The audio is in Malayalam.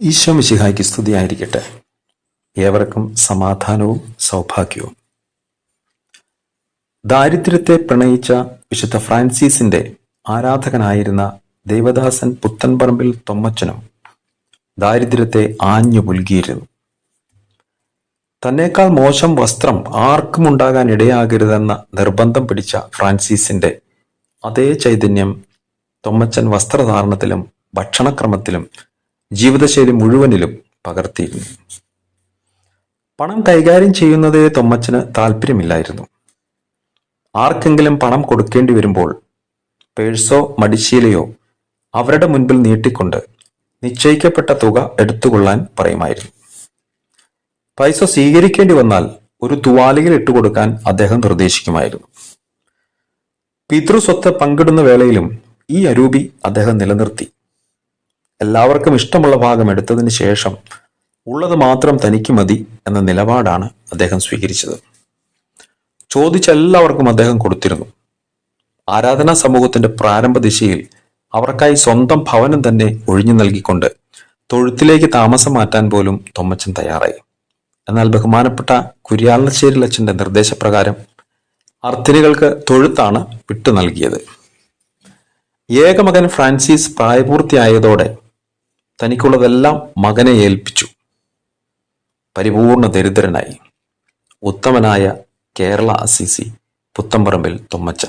ഈശോ മിശിഹായ്ക്ക് സ്തുതിയായിരിക്കട്ടെ. ഏവർക്കും സമാധാനവും സൗഭാഗ്യവും. ദാരിദ്ര്യത്തെ പ്രണയിച്ച വിശുദ്ധ ഫ്രാൻസിസിന്റെ ആരാധകനായിരുന്ന ദേവദാസൻ പുത്തൻപറമ്പിൽ തൊമ്മച്ചനും ദാരിദ്ര്യത്തെ ആഞ്ഞു പുൽകിയിരുന്നു തന്നേക്കാൾ മോശം വസ്ത്രം ആർക്കും ഉണ്ടാകാൻ ഇടയാകരുതെന്ന നിർബന്ധം പിടിച്ച ഫ്രാൻസിസിന്റെ അതേ ചൈതന്യം തൊമ്മച്ചൻ വസ്ത്രധാരണത്തിലും ഭക്ഷണക്രമത്തിലും ജീവിതശൈലി മുഴുവനിലും പകർത്തിയിരുന്നു പണം കൈകാര്യം ചെയ്യുന്നതേ തൊമ്മച്ചന് താല്പര്യമില്ലായിരുന്നു. ആർക്കെങ്കിലും പണം കൊടുക്കേണ്ടി വരുമ്പോൾ പേഴ്സോ മടിശീലയോ അവരുടെ മുൻപിൽ നീട്ടിക്കൊണ്ട് നിശ്ചയിക്കപ്പെട്ട തുക എടുത്തുകൊള്ളാൻ പറയുമായിരുന്നു. പൈസ സ്വീകരിക്കേണ്ടി വന്നാൽ ഒരു തുവാലിയിൽ ഇട്ടുകൊടുക്കാൻ അദ്ദേഹം നിർദ്ദേശിക്കുമായിരുന്നു. പിതൃസ്വത്ത് പങ്കിടുന്ന വേളയിലും ഈ അരൂപി അദ്ദേഹം നിലനിർത്തി. എല്ലാവർക്കും ഇഷ്ടമുള്ള ഭാഗം എടുത്തതിന് ശേഷം ഉള്ളത് മാത്രം തനിക്ക് മതി എന്ന നിലപാടാണ് അദ്ദേഹം സ്വീകരിച്ചത്. ചോദിച്ച എല്ലാവർക്കും അദ്ദേഹം കൊടുത്തിരുന്നു. ആരാധനാ സമൂഹത്തിന്റെ പ്രാരംഭ ദിശയിൽ അവർക്കായി സ്വന്തം ഭവനം തന്നെ ഒഴിഞ്ഞു നൽകിക്കൊണ്ട് തൊഴുത്തിലേക്ക് താമസം മാറ്റാൻ പോലും തൊമ്മച്ചൻ തയ്യാറായി. എന്നാൽ ബഹുമാനപ്പെട്ട കുര്യാളശ്ശേരി അച്ഛന്റെ നിർദ്ദേശപ്രകാരം അർത്ഥിനികൾക്ക് തൊഴുത്താണ് വിട്ടു നൽകിയത്. ഏകമകൻ ഫ്രാൻസിസ് പ്രായപൂർത്തിയായതോടെ തനിക്കുള്ളതെല്ലാം മകനെ ഏൽപ്പിച്ചു. പരിപൂർണ ദരിദ്രനായി. ഉത്തമനായ കേരള അസിസി പുത്തമ്പറമ്പിൽ തൊമ്മച്ചൻ.